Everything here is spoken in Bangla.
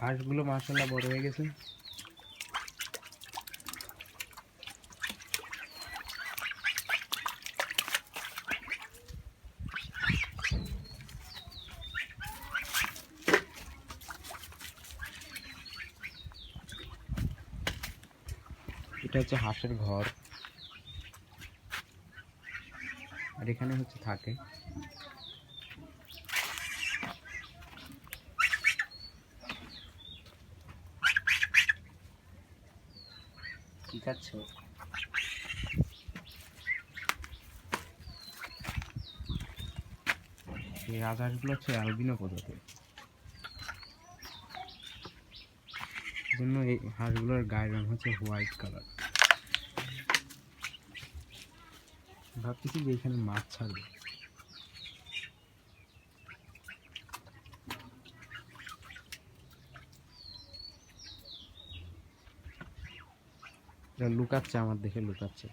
হাঁসগুলো মাসাল্লাহ বড় হয়ে গেছে। এটা হচ্ছে হাঁসের ঘর। আর এখানে হচ্ছে থাকে। কি খাচ্ছ এই রাজহাঁসগুলো হচ্ছে অ্যালবিনো প্রজাতির। জন্য এই হাঁসগুলোর গায়ের রং হচ্ছে হোয়াইট কালার। ভাবতেছি যে এখানে মাছ ছাড়বে। লুকাচ্ছে আমার দেখে লুকাচ্ছে।